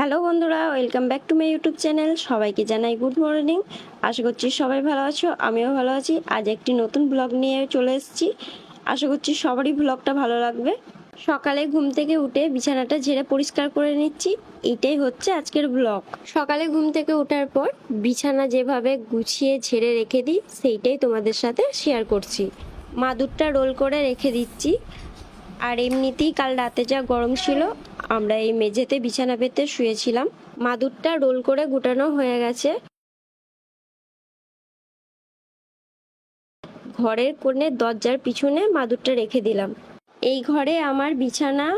Hello বন্ধুরা, welcome back to my YouTube channel. সবাইকে জানাই গুড মর্নিং। আশা করছি সবাই ভালো আছো, আমিও ভালো আছি। আজ একটি নতুন ব্লগ নিয়ে চলে এসেছি। আশা করছি সবারই ব্লগটা ভালো লাগবে। সকালে ঘুম থেকে উঠে বিছানাটা ঝেড়ে পরিষ্কার করে নিচ্ছি। এটাই হচ্ছে আজকের ব্লগ। সকালে ঘুম থেকে ওঠার পর বিছানা যেভাবে গুছিয়ে ঝেড়ে রেখে দিই, সেইটাই তোমাদের সাথে শেয়ার করছি। মাদুরটা রোল করে রেখে দিচ্ছি। আর এমনিতেই কাল রাতে যা গরম ছিল আমরা এই মেঝেতে বিছানা পেতে শুয়েছিলাম। মাদুরটা রোল করে গুটানো হয়ে গেছে। ঘরের কোণে দরজার পিছনে মাদুরটা রেখে দিলাম। এই ঘরে আমার বিছানা,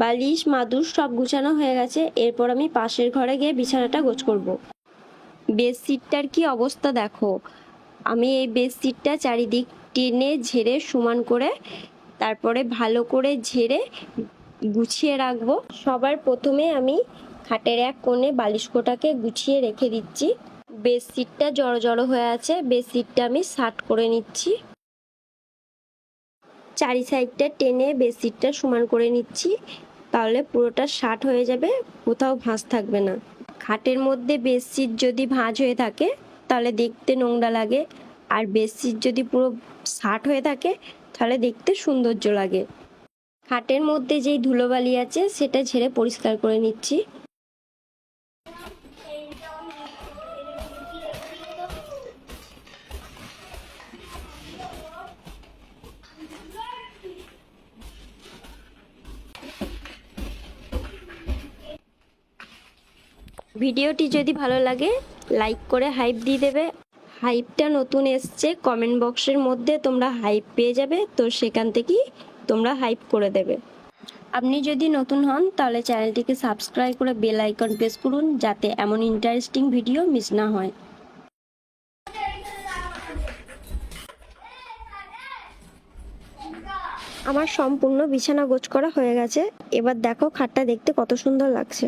বালিশ, মাদুর সব গুছানো হয়ে গেছে। এরপর আমি পাশের ঘরে গিয়ে বিছানাটা গোছ করব। বেডশিটটার কি অবস্থা দেখো। আমি এই বেডশিটটা চারিদিক টেনে ঝেড়ে সমান করে, তারপরে ভালো করে ঝেড়ে গুছিয়ে রাখব। সবার প্রথমে আমি খাটের এক কোণে বালিশকোটাকে গুছিয়ে রেখে দিচ্ছি। বেডশিটটা জড়ো জড়ো হয়ে আছে বেডশিটটা আমি শার্ট করে নিচ্ছি। চারি সাইডটা টেনে বেডশিটটা সমান করে নিচ্ছি, তাহলে পুরোটা শার্ট হয়ে যাবে, কোথাও ভাঁজ থাকবে না। খাটের মধ্যে বেডশিট যদি ভাঁজ হয়ে থাকে, তাহলে দেখতে নোংরা লাগে। আর বেডশিট যদি পুরো শার্ট হয়ে থাকে, তাহলে দেখতে সৌন্দর্য লাগে। খাটের মধ্যে যেই ধুলোবালি আছে, সেটা ঝেড়ে পরিষ্কার করে নিচ্ছি। ভিডিওটি যদি ভালো লাগে, লাইক করে হাইপ দিয়ে দেবে। হাইপটা নতুন এসছে, কমেন্ট বক্সের মধ্যে তোমরা হাইপ পেয়ে যাবে। তো সেখান থেকেই তোমরা হাইপ করে দেবে। আপনি যদি নতুন হন, তাহলে চ্যানেলটিকে সাবস্ক্রাইব করে বেল আইকন প্রেস করুন, যাতে এমন ইন্টারেস্টিং ভিডিও মিস না হয়। আমার সম্পূর্ণ বিছানা গোছ করা হয়ে গেছে। এবার দেখো খাটটা দেখতে কত সুন্দর লাগছে।